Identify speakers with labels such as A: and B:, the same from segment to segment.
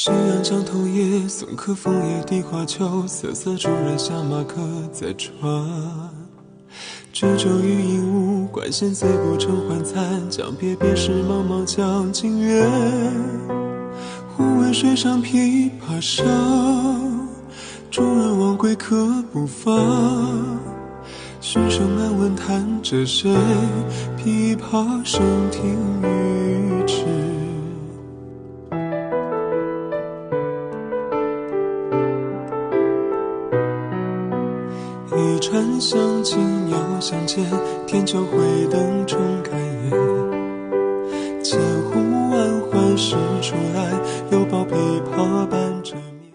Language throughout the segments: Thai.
A: 夕阳江头夜，送客枫叶荻花秋，瑟瑟主人下马客在船。执舟于云雾，管弦醉不成欢惨，将别别时茫茫江浸月。忽闻水上琵琶声，主人忘归客不发。寻声暗问弹者谁？琵琶声停欲止。一船相亲鸟相见，天桥回灯重开眼。千呼万唤始出来，犹抱琵琶半遮面。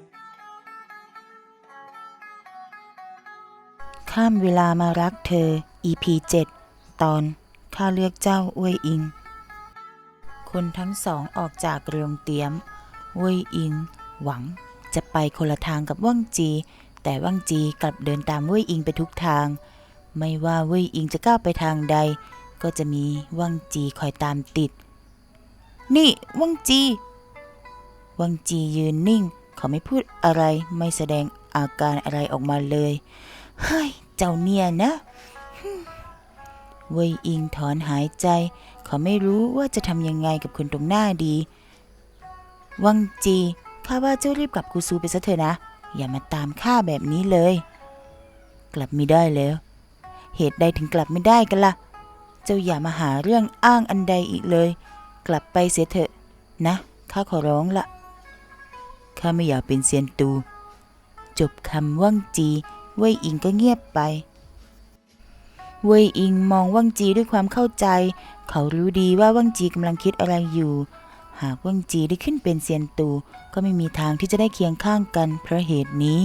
B: ข้ามเวลามารักเธอ EP 7 ตอน ข้าเลือกเจ้าเว่ยอิง คนทั้งสองออกจากโรงเตรียมเว่ยอิง หวังจะไปคนละทางกับว่างจี แต่ว่างจีกลับเดินตามเว่ยอิงไปทุกทาง ไม่ว่าเว่ยอิงจะก้าวไปทางใด ก็จะมีว่างจีคอยตามติด นี่ว่างจี ว่างจียืนนิ่ง เขาไม่พูดอะไรไม่แสดงอาการอะไรออกมาเลย เฮ้ย เจ้าเนี่ยนะฮึ่ยอิงถอนหายใจ เขาไม่รู้ว่าจะทำยังไงกับคนตรงหน้าดี วังจี ข้าว่าเจ้ารีบกลับกูซูไปซะเถอะนะ อย่ามาตามข้าแบบนี้เลย กลับไม่ได้แล้ว เหตุใดถึงกลับไม่ได้กันล่ะ เจ้าอย่ามาหาเรื่องอ้างอันใดอีกเลย กลับไปเสียเถอะ นะข้าขอร้องละข้าไม่อยากเป็นเซียนตู จบคำว่างจีเว่ยอิงก็เงียบไป เว่ยอิงมองว่างจีด้วยความเข้าใจ เขารู้ดีว่าว่างจีกำลังคิดอะไรอยู่ หากว่างจีได้ขึ้นเป็นเซียนตู ก็ไม่มีทางที่จะได้เคียงข้างกัน เพราะเหตุนี้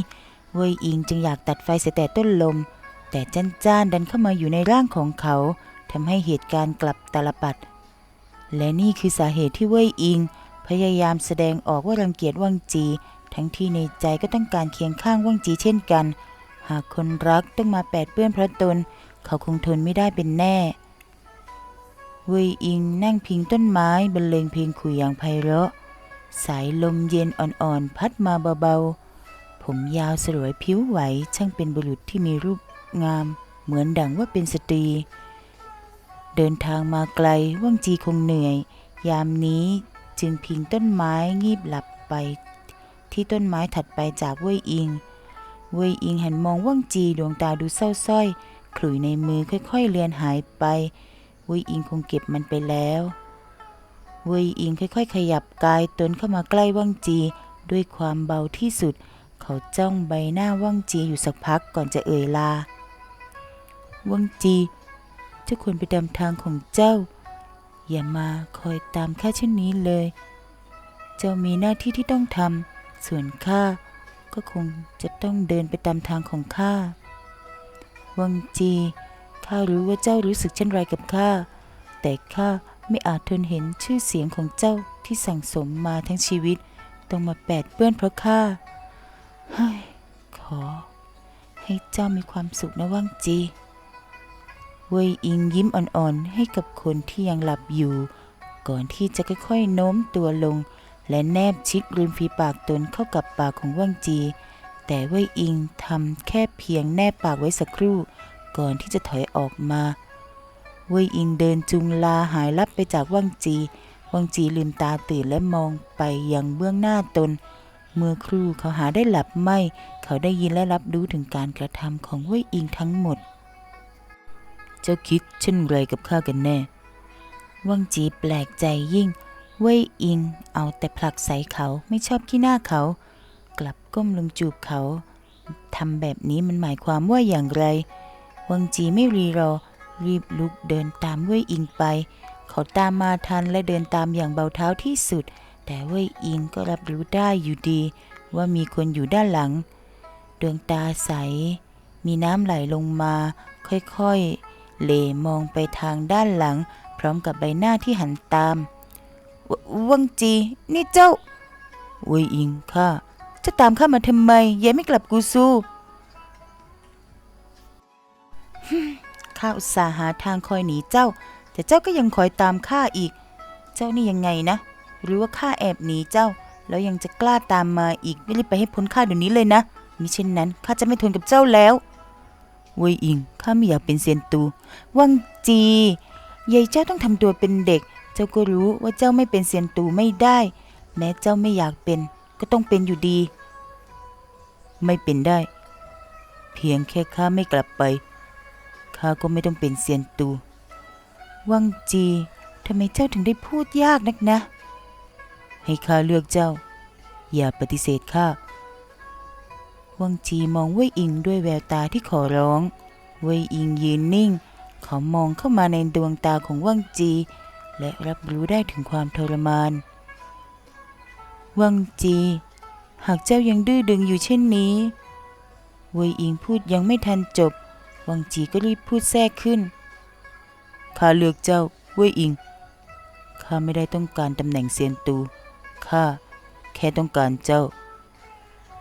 B: เว่ยอิงจึงอยากตัดไฟเสียแต่ต้นลม แต่จ้านจ้านดันเข้ามาอยู่ในร่างของเขาทำให้เหตุการณ์กลับตาลปัด และนี่คือสาเหตุที่เว่ยอิง พยายามแสดงออกว่ารังเกียจว่างจี ทั้งที่ในใจก็ต้องการเคียงข้างว่างจีเช่นกัน หากคนรักต้องมาแปดเปื้อนเพราะตน เขาคงทนไม่ได้เป็นแน่ เวยอิงนั่งพิงต้นไม้บรรเลงเพลงขุยอย่างไพเราะ สายลมเย็นอ่อนๆ พัดมาเบาๆ ผมยาวสลวยผิวไหวช่างเป็นบุรุษที่มีรูปงาม เหมือนดังว่าเป็นสตรี เดินทางมาไกลว่างจีคงเหนื่อย ยามนี้จึงพิงต้นไม้งีบหลับไป ที่ต้นไม้ถัดไปจากเว่ยอิง เว่ยอิงหันมองว่างจีดวงตาดูเศร้าสร้อยขลุ่ยในมือค่อยๆเลือนหายไป เว่ยอิงคงเก็บมันไปแล้วเว่ยอิงค่อย ๆ ขยับกายตนเข้ามาใกล้ว่างจี ด้วยความเบาที่สุด เขาจ้องใบหน้าว่างจีอยู่สักพักก่อนจะเอ่ยลาว่างจี เจ้าควรไปตามทางของเจ้า อย่ามาคอยตามข้าเช่นนี้เลย เจ้ามีหน้าที่ที่ต้องทำส่วนข้าก็คงจะต้องเดินไปตามทางของข้าวังจี ข้ารู้ว่าเจ้ารู้สึกเช่นไรกับข้า แต่ข้าไม่อาจทนเห็นชื่อเสียงของเจ้าที่สั่งสมมาทั้งชีวิต ต้องมาแปดเปื้อนเพราะข้าเฮ้ยขอ ให้เจ้ามีความสุขนะว่างจีเวยอิงยิ้มอ่อนๆ ให้กับคนที่ยังหลับอยู่ ก่อนที่จะค่อยๆโน้มตัวลง และแนบชิดริมฝีปากตนเข้ากับปากของว่างจี แต่เวยอิงทำแค่เพียงแนบปากไว้สักครู่ ก่อนที่จะถอยออกมา เว่ยอิงเดินจุงลาหายลับไปจากว่างจี ว่างจีลืมตาตื่นและมองไปยังเบื้องหน้าตน เมื่อครู่เขาหาได้หลับไม่ เขาได้ยินและรับรู้ถึงการกระทำของเว่ยอิงทั้งหมด เจ้าคิดเช่นไรกับข้ากันแน่ ว่างจีแปลกใจยิ่ง เว่ยอิงเอาแต่ผลักใส่เขาไม่ชอบขี้หน้าเขา กลับก้มลงจูบเขาทำแบบนี้มันหมายความว่าอย่างไร วังจีไม่รีรอ รีบลุกเดินตามเว่ยอิงไป เขาตามมาทันและเดินตามอย่างเบาเท้าที่สุด แต่เว่ยอิงก็รับรู้ได้อยู่ดี ว่ามีคนอยู่ด้านหลัง ดวงตาใส มีน้ำไหลลงมา ค่อยๆเหลมองไปทางด้านหลัง พร้อมกับใบหน้าที่หันตามววังจี นี่เจ้าเว่ยอิงข้าจะตามข้ามาทำไมยังไม่กลับกูสู้ฮึ่ ข้าอุตส่าห์หาทางคอยหนีเจ้า แต่เจ้าก็ยังคอยตามข้าอีก เจ้านี่ยังไงนะหรือว่าข้าแอบหนีเจ้า แล้วยังจะกล้าตามมาอีกไม่รีบไปให้พ้นข้าเดี๋ยวนี้เลยนะมิเช่นนั้นข้าจะไม่ทนกับเจ้าแล้วเวยอิงข้าไม่อยากเป็นเซียนตูวังจียายเจ้าต้องทำตัวเป็นเด็ก เจ้าก็รู้ว่าเจ้าไม่เป็นเซียนตูไม่ได้ แม้เจ้าไม่อยากเป็น ก็ต้องเป็นอยู่ดี ไม่เป็นได้ เพียงแค่ข้าไม่กลับไป ข้าก็ไม่ต้องเป็นเซียนตู วังจีทำไมเจ้าถึงได้พูดยากนักนะ ให้ข้าเลือกเจ้า อย่าปฏิเสธข้า วังจีมองเว่ยอิงด้วยแววตาที่ขอร้อง เว่ยอิงยืนนิ่ง เขามองเข้ามาในดวงตาของวังจี และรับรู้ได้ถึงความทรมาน วังจี หากเจ้ายังดื้อดึงอยู่เช่นนี้ เว่ยอิงพูดยังไม่ทันจบ วังจีก็รีบพูดแทรกขึ้น ข้าเลือกเจ้าเว่ยอิง ข้าไม่ได้ต้องการตำแหน่งเซียนตู ข้าแค่ต้องการเจ้า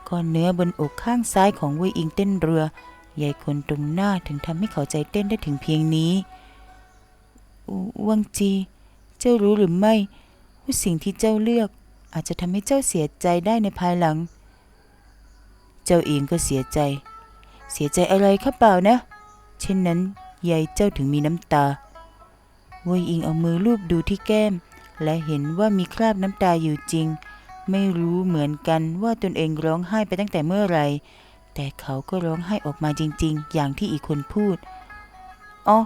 B: ก้อนเนื้อบนอกข้างซ้ายของเว่ยอิงเต้นเรือใหญ่คนตรงหน้าถึงทำให้เขาใจเต้นได้ถึงเพียงนี้ วังจี เจ้ารู้หรือไม่ว่าสิ่งที่เจ้าเลือก อาจจะทำให้เจ้าเสียใจได้ในภายหลัง เจ้าเองก็เสียใจ เสียใจอะไรครับเปล่านะ เช่นนั้นยายเจ้าถึงมีน้ำตาเวยอิงเอามือลูบดูที่แก้ม และเห็นว่ามีคราบน้ำตาอยู่จริง ไม่รู้เหมือนกันว่าตนเองร้องไห้ไปตั้งแต่เมื่อไหร่ แต่เขาก็ร้องไห้ออกมาจริง ๆ อย่างที่อีกคนพูด อ๋อ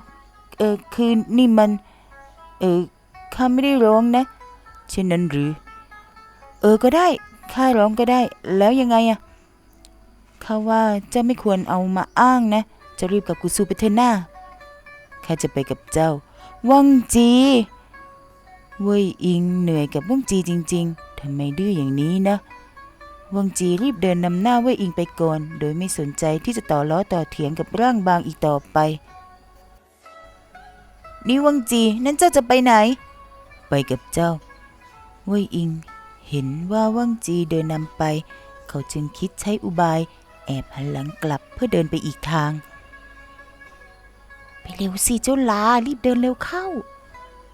B: เออ คือนี่มัน เออ ข้าไม่ได้ร้องนะ เช่นนั้นหรือ เออ ก็ได้ ข้าร้องก็ได้ แล้วยังไงอะข้าว่าเจ้าไม่ควรเอามาอ้างนะ จะรีบกับกุซูไปเถอะหน้าข้าจะไปกับเจ้าวังจีเว่ยอิงเหนื่อยกับวังจีจริง ๆทำไมดื้ออย่างนี้นะวังจีรีบเดินนำหน้าเว่ยอิงไปก่อน โดยไม่สนใจที่จะต่อล้อต่อเถียงกับร่างบางอีกต่อไป นี่วังจีนั่นเจ้าจะไปไหน ไปกับเจ้า เว่ยอิง เห็นว่าวังจีเดินนำไป เขาจึงคิดใช้อุบาย แอบหันหลังกลับเพื่อเดินไปอีกทาง ไปเร็วสิเจ้าลารีบเดินเร็วเข้า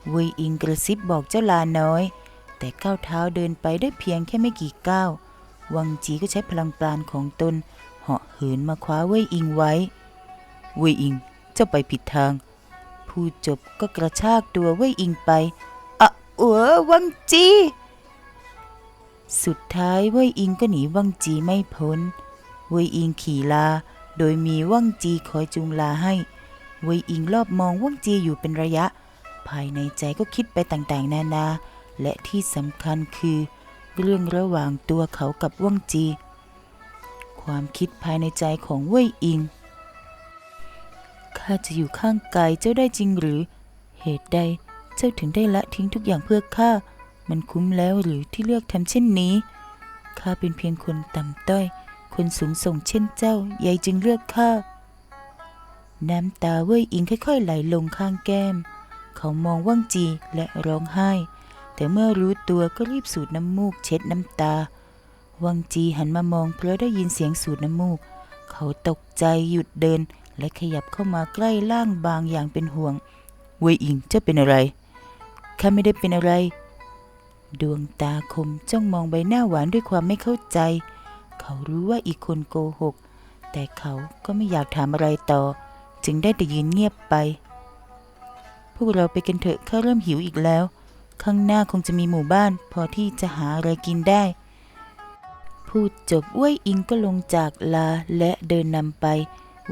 B: เวยอิงกระซิบบอกเจ้าลาน้อย แต่ก้าวเท้าเดินไปได้เพียงแค่ไม่กี่ก้าววังจีก็ใช้พลังปราณของตนเหาะเหินมาคว้าเวยอิงไว้ เวยอิงเจ้าไปผิดทางพูดจบก็กระชากตัวเวยอิงไปอะเออวังจี สุดท้ายเวยอิงก็หนีวังจีไม่พ้น เวยอิงขี่ลา โดยมีวังจีคอยจูงลาให้ เวยอิงรอบมองวังจีอยู่เป็นระยะ ภายในใจก็คิดไปต่างๆ นานา และที่สำคัญคือ เรื่องระหว่างตัวเขากับวังจี ความคิดภายในใจของเวยอิง ข้าจะอยู่ข้างกายเจ้าได้จริงหรือ เหตุใดเจ้าถึงได้ละทิ้งทุกอย่างเพื่อข้า มันคุ้มแล้วหรือที่เลือกทำเช่นนี้ ข้าเป็นเพียงคนต่ำต้อย คนสูงส่งเช่นเจ้ายายจึงเลือกข้า น้ำตาเว่ยอิงค่อยๆไหลลงข้างแก้ม เขามองว่างจีและร้องไห้ แต่เมื่อรู้ตัวก็รีบสูดน้ำมูกเช็ดน้ำตา วังจีหันมามองเพราะได้ยินเสียงสูดน้ำมูก เขาตกใจหยุดเดิน และขยับเข้ามาใกล้ร่างบางอย่างเป็นห่วง เว่ยอิงจ้าเป็นอะไรข้าไม่ได้เป็นอะไร ดวงตาคมจ้องมองใบหน้าหวานด้วยความไม่เข้าใจ เขารู้ว่าอีกคนโกหก แต่เขาก็ไม่อยากถามอะไรต่อ จึงได้แต่ยืนเงียบไป พวกเราไปกันเถอะข้าเริ่มหิวอีกแล้ว ข้างหน้าคงจะมีหมู่บ้าน พอที่จะหาอะไรกินได้ พูดจบอ้วยอิงก็ลงจากลาและเดินนำไป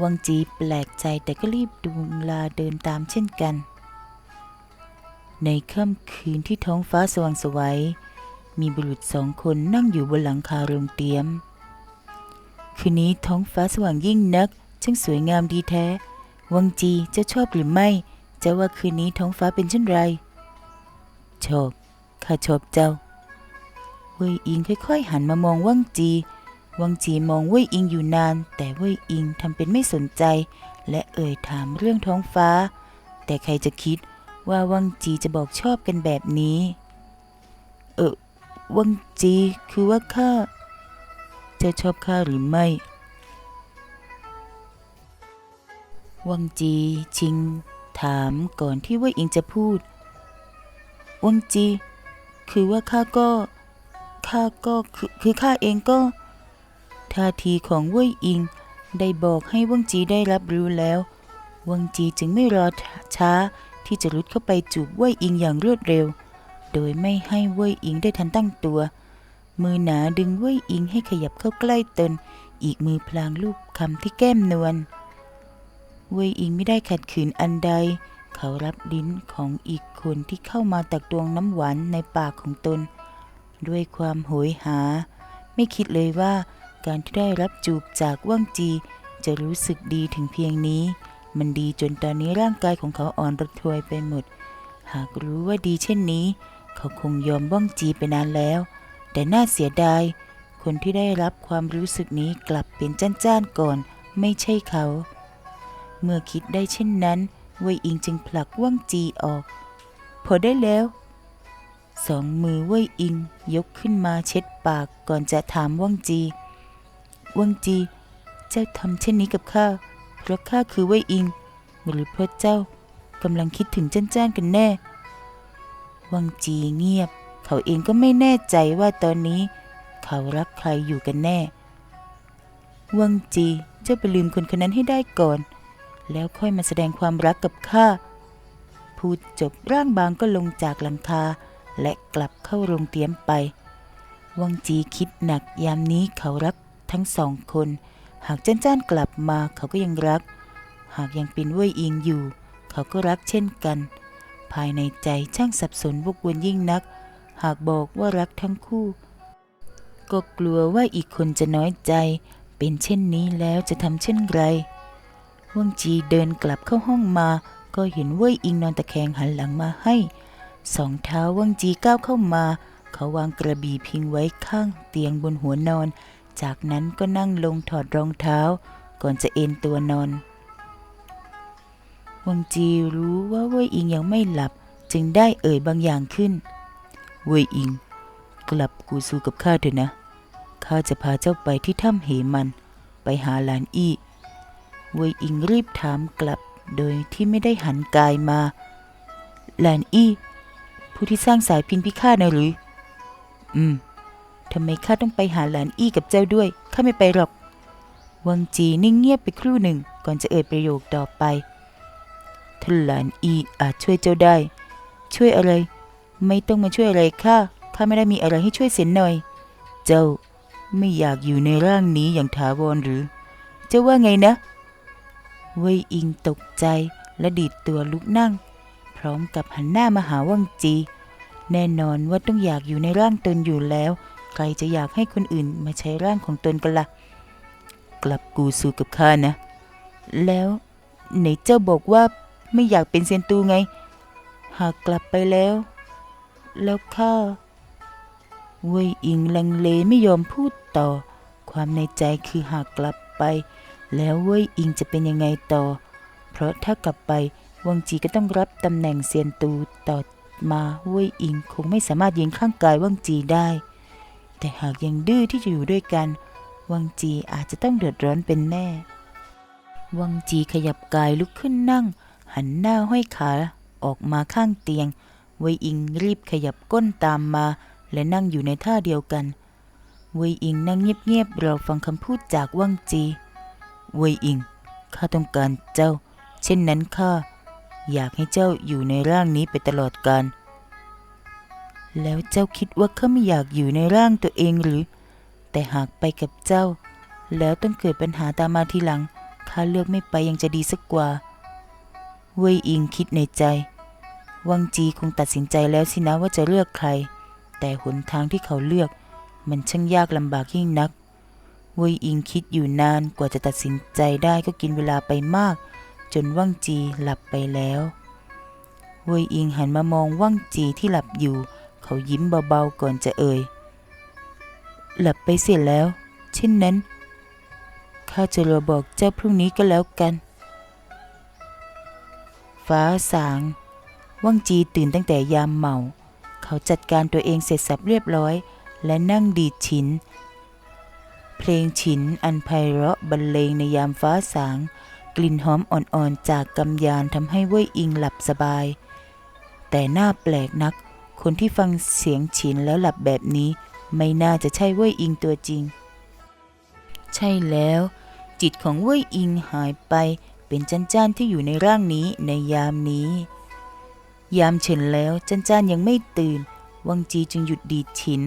B: วังจีแปลกใจแต่ก็รีบดูลาเดินตามเช่นกัน ในค่ำคืนที่ท้องฟ้าสว่างไสวัยมีบุรุษสองคนนั่งอยู่บนหลังคาโรงเตรียม คืนนี้ท้องฟ้าสว่างยิ่งนัก ช่างสวยงามดีแท้ วังจีจะชอบหรือไม่เจะว่าคืนนี้ท้องฟ้าเป็นเช่นไร ชอบ ข้าชอบเจ้า เว่ยอิงค่อยๆ หันมามองวังจี วังจีมองเว่ยอิงอยู่นาน แต่เว่ยอิงทำเป็นไม่สนใจ และเอ่ยถามเรื่องท้องฟ้า แต่ใครจะคิดว่าวังจีจะบอกชอบกันแบบนี้ เออวังจีคือว่าข้าจะชอบข้าหรือไม่ วังจีชิง ถามก่อนที่ว่ยอิงจะพูด วังจี คือว่าข้าก็ข้าก็คือคือข้าเองก็ท่าทีของเว่ยอิง ได้บอกให้ว่งจีได้รับรู้แล้วว่งจีจึงไม่รอช้าที่จะรุดเข้าไปจูบเว่ยอิงอย่างรวดเร็ว โดยไม่ให้เว่ยอิงได้ทันตั้งตัว มือหนาดึงเว่ยอิงให้ขยับเข้าใกล้ตน อีกมือพลางลูบคำที่แก้มนวล เว่ยอิงไม่ได้ขัดขืนอันใด เขารับลิ้นของอีกคนที่เข้ามาตักตวงน้ำหวานในปากของตน ด้วยความโหยหา ไม่คิดเลยว่าการที่ได้รับจูบจากว่างจี จะรู้สึกดีถึงเพียงนี้ มันดีจนตอนนี้ร่างกายของเขาอ่อนระทวยไปหมด หากรู้ว่าดีเช่นนี้ เขาคงยอมว่างจีไปนานแล้ว แต่น่าเสียดาย คนที่ได้รับความรู้สึกนี้กลับเป็นจ้านๆก่อน ไม่ใช่เขา เมื่อคิดได้เช่นนั้นเว่ยอิงจึงผลักว่างจีออก พอได้แล้ว สองมือเว่ยอิงยกขึ้นมาเช็ดปากก่อนจะถามว่างจีว่างจี เจ้าทำเช่นนี้กับข้าเพราะข้าคือเว่ยอิง หรือเพราะเจ้ากำลังคิดถึงเจ้านกันแน่ว่างจีเงียบ เขาเองก็ไม่แน่ใจว่าตอนนี้ เขารักใครอยู่กันแน่ว่างจีเจ้าไปลืมคนคนนั้นให้ได้ก่อน แล้วค่อยมาแสดงความรักกับข้า พูดจบร่างบางก็ลงจากหลังคา และกลับเข้าโรงเตรียมไป วังจีคิดหนักยามนี้เขารักทั้งสองคน หากจ้านจ้านกลับมาเขาก็ยังรัก หากยังเป็นเว่ยอิงอยู่ เขาก็รักเช่นกัน ภายในใจช่างสับสนวกวนยิ่งนัก หากบอกว่ารักทั้งคู่ ก็กลัวว่าอีกคนจะน้อยใจ เป็นเช่นนี้แล้วจะทำเช่นไร ว่างจีเดินกลับเข้าห้องมา ก็เห็นเว่ยอิงนอนตะแคงหันหลังมาให้ สองเท้าว่างจีก้าวเข้ามา เขาวางกระบี่พิงไว้ข้างเตียงบนหัวนอน จากนั้นก็นั่งลงถอดรองเท้า ก่อนจะเอนตัวนอน วังจีรู้ว่าเว่ยอิงยังไม่หลับ จึงได้เอ่ยบางอย่างขึ้น เว่ยอิง กลับกูสู่กับข้าเถอะนะข้าจะพาเจ้าไปที่ถ้ำเหมัน ไปหาหลานอี้ เวยอิงรีบถามกลับ โดยที่ไม่ได้หันกายมาหลานอี้ผู้ที่สร้างสายพินพิฆาตนะหรือ อืม ทำไมข้าต้องไปหาหลานอี้กับเจ้าด้วย ข้าไม่ไปหรอก วังจีนิ่งเงียบไปครู่หนึ่ง ก่อนจะเอ่ยประโยคต่อไปท่านหลานอี้อาจช่วยเจ้าได้ ช่วยอะไร ไม่ต้องมาช่วยอะไรข้า ข้าไม่ได้มีอะไรให้ช่วยเสียหน่อย เจ้าไม่อยากอยู่ในร่างนี้อย่างถาวรหรือ เจ้าว่าไงนะ เว่ยอิงตกใจและดีดตัวลุกนั่ง พร้อมกับหันหน้ามาหาวังจี แน่นอนว่าต้องอยากอยู่ในร่างตนอยู่แล้ว ใครจะอยากให้คนอื่นมาใช้ร่างของตนกันละ่ะ กลับกูสู่กับข้านะ แล้วไหนเจ้าบอกว่าไม่อยากเป็นเซียนตูไง หากกลับไปแล้ว แล้วข้าเว่ยอิงลังเลไม่ยอมพูดต่อ ความในใจคือหากกลับไป แล้วเว่ยอิงจะเป็นยังไงต่อ เพราะถ้ากลับไปวังจีก็ต้องรับตำแหน่งเซียนตูต่อมาเว่ยอิงคงไม่สามารถยืนข้างกายวังจีได้ แต่หากยังดื้อที่จะอยู่ด้วยกัน วังจีอาจจะต้องเดือดร้อนเป็นแน่ วังจีขยับกายลุกขึ้นนั่ง หันหน้าห้อยขาออกมาข้างเตียงเวยอิงรีบขยับก้นตามมา และนั่งอยู่ในท่าเดียวกันเวยอิงนั่งเงียบๆรอฟังคำพูดจากวังจี เวยอิง ข้าต้องการเจ้า เช่นนั้นข้าอยากให้เจ้าอยู่ในร่างนี้ไปตลอดกาล แล้วเจ้าคิดว่าข้าไม่อยากอยู่ในร่างตัวเองหรือ แต่หากไปกับเจ้า แล้วต้องเกิดปัญหาตามมาทีหลัง ข้าเลือกไม่ไปยังจะดีสักกว่า เวยอิงคิดในใจ วังจีคงตัดสินใจแล้วสินะว่าจะเลือกใคร แต่หนทางที่เขาเลือก มันช่างยากลำบากยิ่งนัก เวยอิงคิดอยู่นานกว่าจะตัดสินใจได้ก็กินเวลาไปมาก จนว่างจีหลับไปแล้วเวยอิงหันมามองว่างจีที่หลับอยู่ เขายิ้มเบาๆก่อนจะเอ่ย หลับไปเสียแล้ว เช่นนั้น ข้าจะรอบอกเจ้าพรุ่งนี้ก็แล้วกัน ฟ้าสาง ว่างจีตื่นตั้งแต่ยามเมา เขาจัดการตัวเองเสร็จสับเรียบร้อย และนั่งดีดฉิน เพลงฉินอันไพเราะบรรเลงในยามฟ้าสาง กลิ่นหอมอ่อนๆจากกำยานทำให้เว่ยอิงหลับสบาย แต่หน่าแปลกนัก คนที่ฟังเสียงฉินแล้วหลับแบบนี้ ไม่น่าจะใช่เว่ยอิงตัวจริง ใช่แล้ว จิตของเว่ยอิงหายไปเป็นจันจ้านที่อยู่ในร่างนี้ในยามนี้ ยามเฉินแล้วจันจ้านยังไม่ตื่น วังจีจึงหยุดดีดฉิน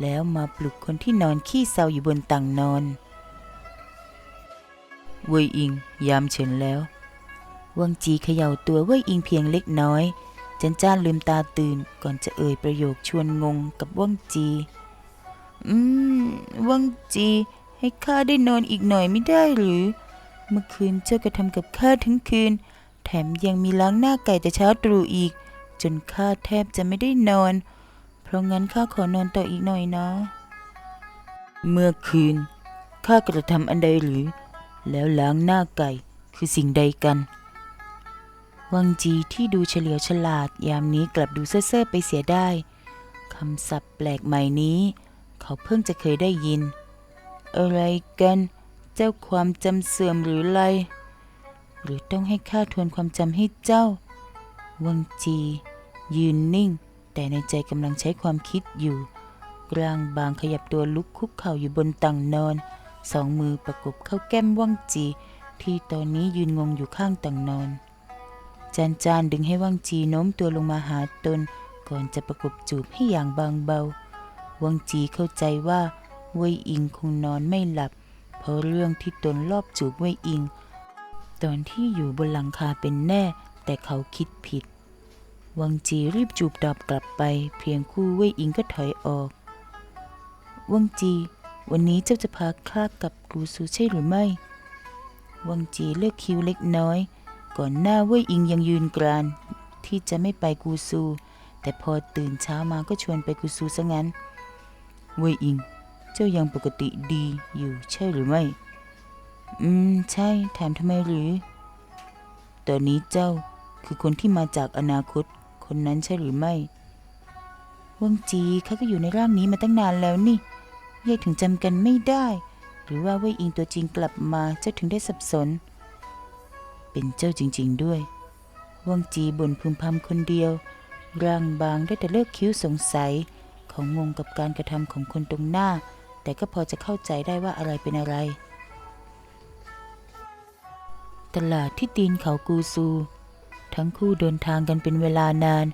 B: แล้วมาปลุกคนที่นอนขี้เศร้าอยู่บนต่างนอนเว่ยอิง ยามเฉินแล้ว วังจีเขย่าตัวเว่ยอิงเพียงเล็กน้อย จันจ้านลืมตาตื่นก่อนจะเอ่ยประโยคชวนงงกับวังจี อืม วังจี ให้ข้าได้นอนอีกหน่อยไม่ได้หรือ เมื่อคืนเจ้าก็ทำกับข้าทั้งคืน แถมยังมีล้างหน้าไก่แต่เช้าตรู่อีก จนข้าแทบจะไม่ได้นอน ราะงั้นข้าขอนอนต่ออีกหน่อยนะ เมื่อคืนข้ากระทำอันใดหรือ แล้วล้างหน้าไก่คือสิ่งใดกัน วังจีที่ดูเฉลียวฉลาดยามนี้กลับดูเซ่อๆไปเสียได้คำศัพท์แปลกใหม่นี้ เขาเพิ่งจะเคยได้ยิน อะไรกัน เจ้าความจำเสื่อมหรือไร หรือต้องให้ข้าทวนความจำให้เจ้า วังจี ยืนนิ่ง แต่ในใจกำลังใช้ความคิดอยู่ ร่างบางขยับตัวลุกคุกเข่าอยู่บนตังนอน สองมือประกบเข้าแก้มวังจี ที่ตอนนี้ยืนงงอยู่ข้างตังนอน จานจานดึงให้วังจีโน้มตัวลงมาหาตน ก่อนจะประกบจูบให้อย่างบางเบาวังจีเข้าใจว่าเว่ยอิงคงนอนไม่หลับ เพราะเรื่องที่ตนรอบจูบเว่ยอิง ตอนที่อยู่บนหลังคาเป็นแน่ แต่เขาคิดผิด วังจีรีบจูบตอบกลับไป เพียงคู่เว่ยอิงก็ถอยออก วังจี วันนี้เจ้าจะพาข้ากับกูซูใช่หรือไม่ วังจีเลือกคิ้วเล็กน้อย ก่อนหน้าเว่ยอิงยังยืนกราน ที่จะไม่ไปกูซู แต่พอตื่นเช้ามาก็ชวนไปกูซูซะงั้น เว่ยอิง เจ้ายังปกติดีอยู่ใช่หรือไม่ อืม ใช่ถามทำไมหรือ ตอนนี้เจ้าคือคนที่มาจากอนาคต คนนั้นใช่หรือไม่วังจีเขาก็อยู่ในร่างนี้มาตั้งนานแล้วนี่ยายถึงจำกันไม่ได้ หรือว่าเว่ยอิงตัวจริงกลับมาเจ้าถึงได้สับสน เป็นเจ้าจริง ๆ ด้วยวังจีบ่นพึมพำคนเดียว ร่างบางได้แต่เลิกคิ้วสงสัยเขางงกับการกระทำของคนตรงหน้า แต่ก็พอจะเข้าใจได้ว่าอะไรเป็นอะไร ตลาดที่ตีนเขากูซู ทั้งคู่เดินทางกันเป็นเวลานาน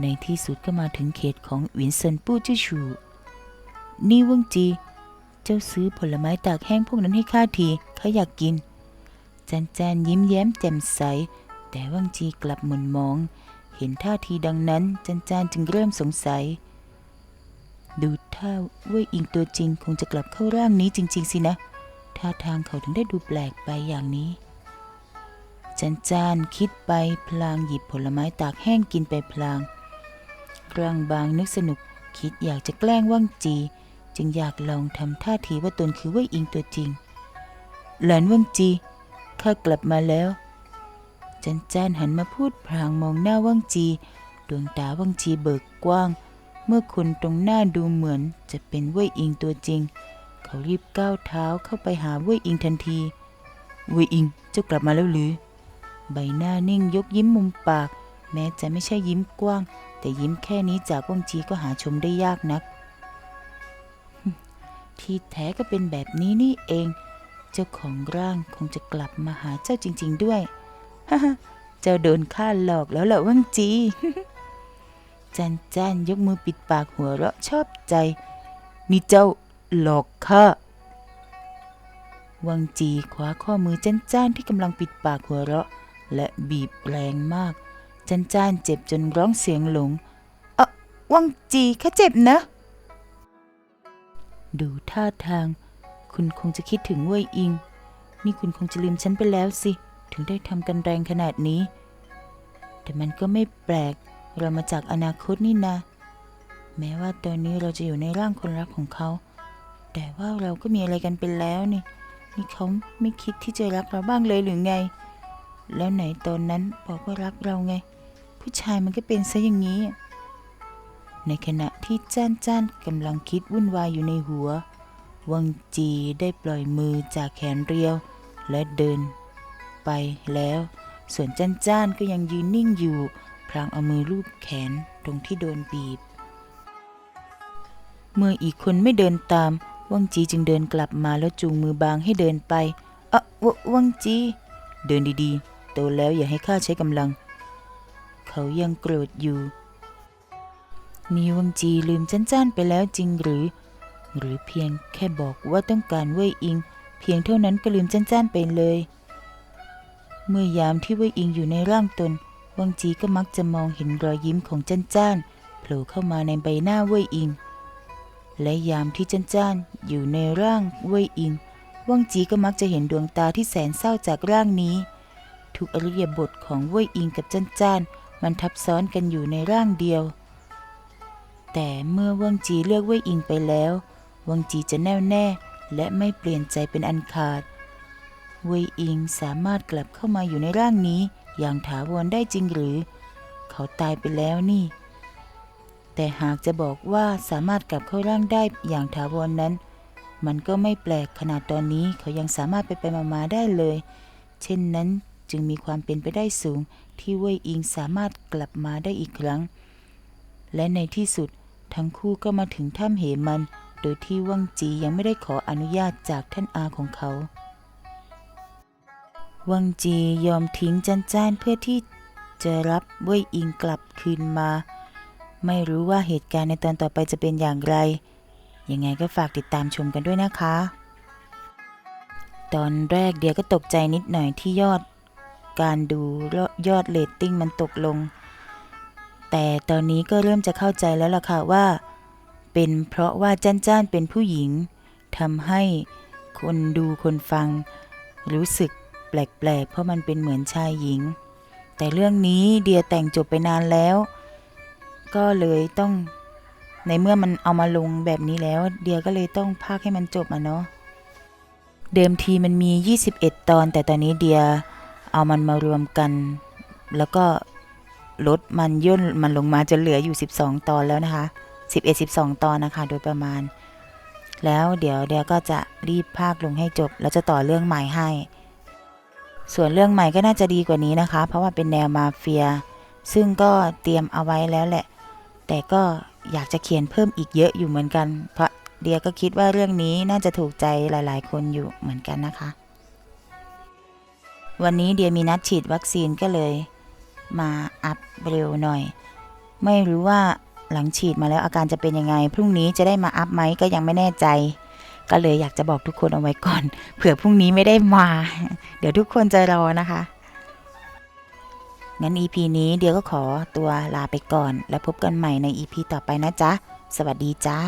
B: ในที่สุดก็มาถึงเขตของหวินเซินปู้จื้อชู นี่เวงจี เจ้าซื้อผลไม้ตากแห้งพวกนั้นให้ข้าทีข้าอยากกิน จันจานยิ้มแย้มแจ่มใส แต่เวังจีกลับหม่นมอง เห็นท่าทีดังนั้น จันจานจึงเริ่มสงสัย ดูท่าว่ยอิงตัวจริงคงจะกลับเข้าร่างนี้จริง ๆ สินะ ท่าทางเขาถึงได้ดูแปลกไปอย่างนี้ จันจานคิดไปพลางหยิบผลไม้ตากแห้งกินไปพลาง กลางบางนึกสนุกคิดอยากจะแกล้งว่างจี จึงอยากลองทำท่าทีว่าตนคือว่ยอิงตัวจริง หลานว่างจีข้ากลับมาแล้ว จันจานหันมาพูดพลางมองหน้าว่างจี ดวงตาว่างจีเบิกกว้าง เมื่อคนตรงหน้าดูเหมือนจะเป็นว่ยอิงตัวจริง เขารีบก้าวเท้าเข้าไปหาว่ยอิงทันทีว่ยอิงเจ้ากลับมาแล้วหรือ ใบหน้านิ่งยกยิ้มมุมปาก แม้จะไม่ใช่ยิ้มกว้าง แต่ยิ้มแค่นี้จากวงจีก็หาชมได้ยากนัก ที่แท้ก็เป็นแบบนี้นี่เอง เจ้าของร่างคงจะกลับมาหาเจ้าจริง ๆ ด้วยฮ่าเจ้าโดนข้าหลอกแล้วเหรอว่างจีจันจันยกมือปิดปากหัวเราะชอบใจ นี่เจ้าหลอกข้าวังจีคว้าข้อมือจันจ้านที่กำลังปิดปากหัวเราะ และบีบแรงมาก จันจ้านเจ็บจนร้องเสียงหลง เอะวังจีข้าเจ็บนะ ดูท่าทาง คุณคงจะคิดถึงเว่ยอิง นี่คุณคงจะลืมฉันไปแล้วสิ ถึงได้ทำกันแรงขนาดนี้ แต่มันก็ไม่แปลก เรามาจากอนาคตนี่นะแม้ว่าตอนนี้เราจะอยู่ในร่างคนรักของเขา แต่ว่าเราก็มีอะไรกันไปแล้วนี่ นี่เขาไม่คิดที่จะรักเราบ้างเลยหรือไง แล้วไหนตอนนั้นบอกว่ารักเราไง ผู้ชายมันก็เป็นซะอย่างนี้ ในขณะที่จ้านจ้านกำลังคิดวุ่นวายอยู่ในหัว วังจีได้ปล่อยมือจากแขนเรียว และเดิน ไปแล้ว ส่วนจ้านจ้านก็ยังยืนนิ่งอยู่ พลางเอามือลูบแขนตรงที่โดนบีบ เมื่ออีกคนไม่เดินตาม วังจีจึงเดินกลับมาแล้วจูงมือบางให้เดินไปเอะววังจี เดินดีๆ โตแล้วอย่าให้ข้าใช้กำลัง เขายังโกรธอยู่นี่วังจีลืมจันจ้านไปแล้วจริงหรือ หรือเพียงแค่บอกว่าต้องการเว่ยอิง เพียงเท่านั้นก็ลืมจันจ้านไปเลย เมื่อยามที่เว่ยอิงอยู่ในร่างตน วังจีก็มักจะมองเห็นรอยยิ้มของจันจ้านโผล่เข้ามาในใบหน้าเว่ยอิง และยามที่จันจ้านอยู่ในร่างเว่ยอิง วังจีก็มักจะเห็นดวงตาที่แสนเศร้าจากร่างนี้ ทุกอริยบทของเว่ยอิงกับจันจ้านมันทับซ้อนกันอยู่ในร่างเดียว แต่เมื่อวังจีเลือกเว่ยอิงไปแล้ว วังจีจะแน่วแน่และไม่เปลี่ยนใจเป็นอันขาด เว่ยอิงสามารถกลับเข้ามาอยู่ในร่างนี้อย่างถาวรได้จริงหรือ เขาตายไปแล้วนี่ แต่หากจะบอกว่าสามารถกลับเข้าร่างได้อย่างถาวรนนั้น มันก็ไม่แปลกขนาดตอนนี้เขายังสามารถไปไปมามาได้เลย เช่นนั้น จึงมีความเป็นไปได้สูง ที่เว่ยอิงสามารถกลับมาได้อีกครั้ง และในที่สุดทั้งคู่ก็มาถึงถ้ำเหมัน โดยที่วังจียังไม่ได้ขออนุญาตจากท่านอาของเขา วังจียอมทิ้งจันจ้านเพื่อที่จะรับเว่ยอิงกลับคืนมา ไม่รู้ว่าเหตุการณ์ในตอนต่อไปจะเป็นอย่างไร ยังไงก็ฝากติดตามชมกันด้วยนะคะ ตอนแรกเดียก็ตกใจนิดหน่อยที่ยอด การดูยอดเรตติ้งมันตกลง แต่ตอนนี้ก็เริ่มจะเข้าใจแล้วล่ะค่ะว่า เป็นเพราะว่าจ้านจ้านเป็นผู้หญิงทำให้คนดูคนฟัง รู้สึกแปลกๆ เพราะมันเป็นเหมือนชายหญิง แต่เรื่องนี้เดียแต่งจบไปนานแล้ว ก็เลยต้องในเมื่อมันเอามาลงแบบนี้แล้ว เดียก็เลยต้องพากให้มันจบอะเนาะเดิมทีมันมี 21 ตอน แต่ตอนนี้เดีย เอามันมารวมกัน แล้วก็ลดมันย่นมันลงมาจนเหลืออยู่ 12 ตอนแล้วนะคะ 11 12 ตอนนะคะ โดยประมาณ แล้วเดี๋ยวเดียก็จะรีบพากลงให้จบ แล้วจะต่อเรื่องใหม่ให้ ส่วนเรื่องใหม่ก็น่าจะดีกว่านี้นะคะ เพราะว่าเป็นแนวมาเฟีย ซึ่งก็เตรียมเอาไว้แล้วแหละ แต่ก็อยากจะเขียนเพิ่มอีกเยอะอยู่เหมือนกัน เพราะเดียก็คิดว่าเรื่องนี้น่าจะถูกใจหลาย ๆ คนอยู่เหมือนกันนะคะ วันนี้เดียมีนัดฉีดวัคซีนก็เลย มาอัพเร็วหน่อย ไม่รู้ว่าหลังฉีดมาแล้วอาการจะเป็นยังไง พรุ่งนี้จะได้มาอัพไหมก็ยังไม่แน่ใจ ก็เลยอยากจะบอกทุกคนเอาไว้ก่อน เผื่อพรุ่งนี้ไม่ได้มา เดี๋ยวทุกคนจะรอนะคะ งั้น EP นี้เดียวก็ขอตัวลาไปก่อน แล้วพบกันใหม่ใน EP ต่อไปนะจ๊ะ สวัสดีจ้า